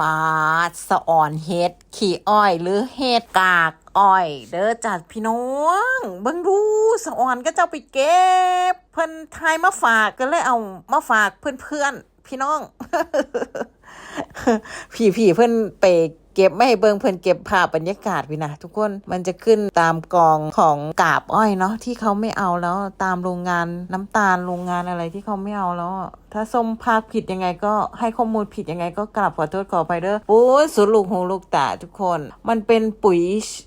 ปาดสะอ่อนเฮ็ด ขี่อ้อยหรือเฮ็ดกากอ้อย เด้อจัดพี่น้องเบิ่งดูสะอ่อนก็เจ้าไปเก็บ เพิ่นทายมาฝากก็เลยเอามาฝากเพื่อนๆ พี่น้อง พี่พี่เพิ่อนไปเก็บไม่ให้เบิงเพิ่อนเก็บภาพบรรยากาศพี่นะทุกคนมันจะขึ้นตามกองของกาบอ้อยเนาะที่เขาไม่เอาแล้วตามโรงงานน้ำตาลโรงงานอะไรที่เขาไม่เอาแล้วถ้าส้มภาคผิดยังไงก็ให้ข้อมูลผิดยังไงก็กราบขอโทษขออภัยเด้อโอ้ยสุดลูกหูลูกตาทุกคน มันเป็นปุ๋ย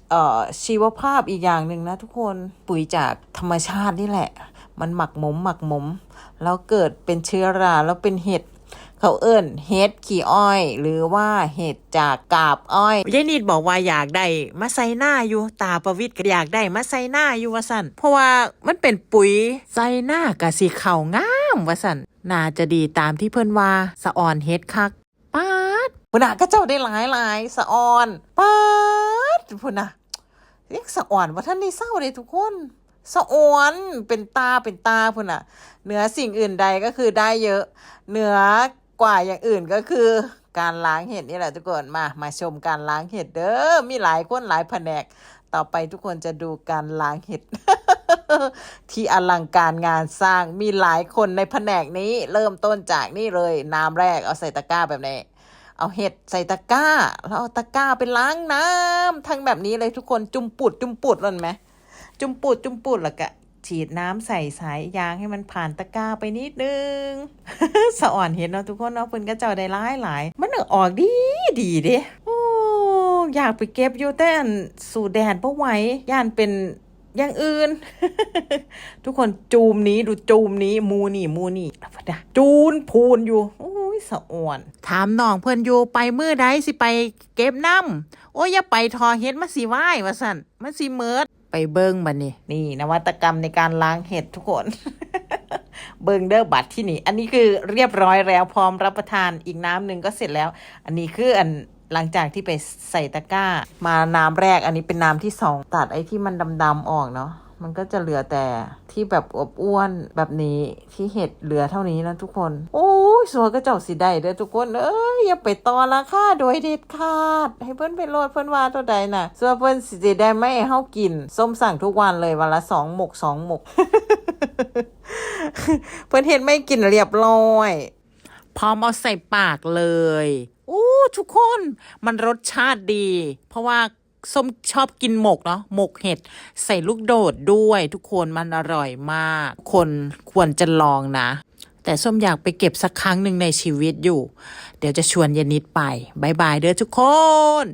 เอ่อชีวภาพอีกอย่างหนึ่งนะทุกคนปุ๋ยจากธรรมชาตินี่แหละ มันหมักหมมหมักหมม แล้วเกิดเป็นเชื้อราแล้วเป็นเห็ด เขาเอิ้นเห็ดขี้อ้อย หรือว่าเห็ดจากกาบอ้อยยายนิดบอกว่าอยากได้มาใส่หน้าอยู่ตาประวิทย์ก็อยากได้มาใส่หน้าอยู่ว่าสั่นเพราะว่ามันเป็นปุ๋ยใส่หน้ากะสิเข่างามว่าสั่นน่าจะดีตามที่เพิ่นว่าสะอ่อนเฮ็ดคักป๊าดพุ่นน่ะก็เจ้าได้หลายหลายๆสะอ่อนป๊าดพุ่นน่ะเรียกสะอ่อนว่าท่านนี่เศร้าเลยทุกคนสะอ่อนเป็นตาเป็นตาพุ่นน่ะเหนือสิ่งอื่นใดก็คือได้เยอะ เหนือ กว่าอย่างอื่นก็คือการล้างเห็ดนี่แหละทุกคนมามาชมการล้างเห็ดเด้อมีหลายคนหลายแผนก ต่อไปทุกคนจะดูการล้างเห็ด ที่อลังการงานสร้างมีหลายคนในแผนกนี้ เริ่มต้นจากนี่เลยน้ำแรกเอาใส่ตะกร้าแบบนี้เอาเห็ดใส่ตะกร้าแล้วเอาตะกร้าไปล้างน้ำทั้งแบบนี้เลยทุกคนจุ่มปุดจุ่มปุดเลยไหมจุ่มปุดจุ่มปุดล้วก็ ฉีดน้ำใส่สายยางให้มันผ่านตะกร้าไปนิดนึง สะอ่อนเห็นเนาะทุกคนเนาะเพิ่นก็เจ้าได้หลายหลายมันออกดีดีเด้โอ้อยากไปเก็บอยู่แต่อันสู่แดดบ่ไหวย่านเป็นอย่างอื่น ทุกคนจูมนี้ดูจูมนี้มูนี่มูนี่จูนพูนอยู่โอ้ยสะอ่อน ถามน้องเพิ่อนอยู่ไปมือใดสิไปเก็บน้ำโอ้ยอย่าไปทอเฮ็ดมาสิไหว้ว่าสั่นมันสิเมิด ไปเบิ้งบันนี่นี่นวัตกรรมในการล้างเห็ดทุกคน เบิ้งเดอร์บัตรที่นี่ อันนี้คือเรียบร้อยแล้วพร้อมรับประทานอีกน้ำหนึ่งก็เสร็จแล้ว อันนี้คืออันหลังจากที่ไปใส่ตะกร้า มาน้ำแรกอันนี้เป็นน้ำที่สองตัดไอ้ที่มันดำๆออกเนาะ มันก็จะเหลือแต่ที่แบบอบอ้วนแบบนี้ที่เห็ดเหลือเท่านี้นะทุกคน โอ้ยสวยก็เจ้าสิได้เด้อทุกคน เอ้ยอย่าไปต่อราคาโดยเด็ดขาด ให้เพิ่นไปโลดเพิ่นว่าเท่าใดน่ะส่วนเพิ่นสิได้ไม่ให้เฮากิน ส้มสั่งทุกวันเลยวันละสองหมกสองหมก เพิ่นเฮ็ดไม่กินเรียบร้อย พร้อมเอาใส่ปากเลยอู้ทุกคนมันรสชาติดี เพราะว่า ส้มชอบกินหมกเนาะหมกเห็ด ใส่ลูกโดดด้วย ทุกคนมันอร่อยมาก คนควรจะลองนะ แต่ส้มอยากไปเก็บสักครั้งหนึ่งในชีวิตอยู่ เดี๋ยวจะชวนยานิดไปบายบายเด้อทุกคน